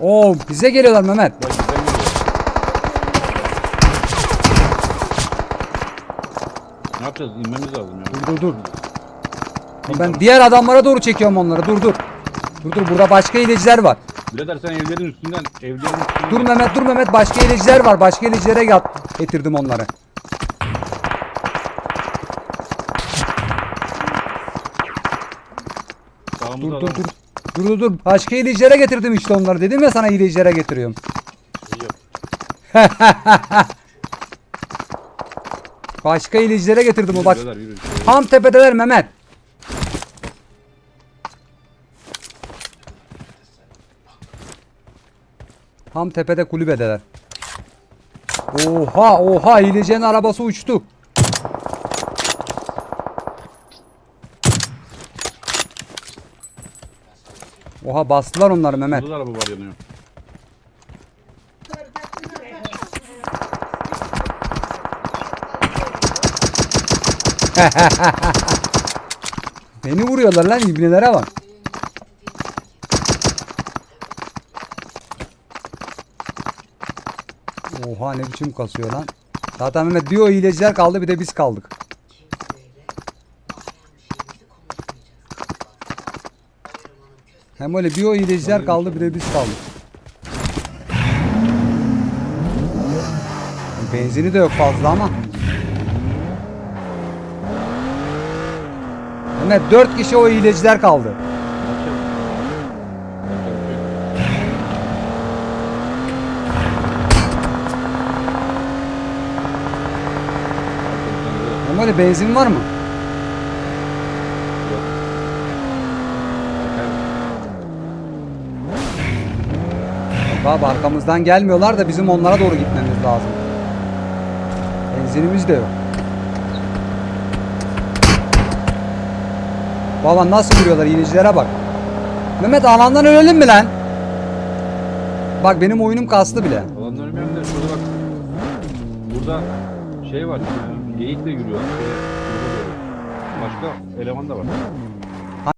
Oo bize geliyorlar Mehmet. Bak bizden geliyor. Ne yapacağız? İnmemiz lazım ya. Dur dur dur. Ben diğer adamlara doğru çekiyorum onları. Dur dur. Dur dur burada başka hileciler var. Birader sen evlerin üstünden, evlerin üstünden. Dur Mehmet dur Mehmet başka hileciler var. Başka hilecilere yat getirdim onları. Sağımızda Dur adam dur dur. Dur dur. Başka hilecilere getirdim işte onları. Dedim ya sana hilecilere getiriyorum. yok. Başka hilecilere getirdim o bak. Birader yürü. Tam tepedeler Mehmet. Tam tepede kulübedeler. Oha oha hilecenin arabası uçtu. Oha bastılar onları Mehmet. Burada da araba var yanıyor. Beni vuruyorlar lan ibnelere bak. Oha ne biçim kasıyor lan. Zaten Mehmet diyor hileciler kaldı bir de biz kaldık. Hem öyle bir o hileciler kaldı bir de biz kaldık. Benzini de yok fazla ama. Mehmet 4 kişi o hileciler kaldı. Hem öyle benzin var mı? Yok. Bakar. Yok abi arkamızdan gelmiyorlar da bizim onlara doğru gitmemiz lazım. Benzinimiz de yok. Baba nasıl vuruyorlar iyinicilere bak. Mehmet alandan ölelim mi lan? Bak benim oyunum kastı bile. Alanın ölmeyen de şurada bak. Burada şey var. Geyik de yürüyor. Başka eleman da var.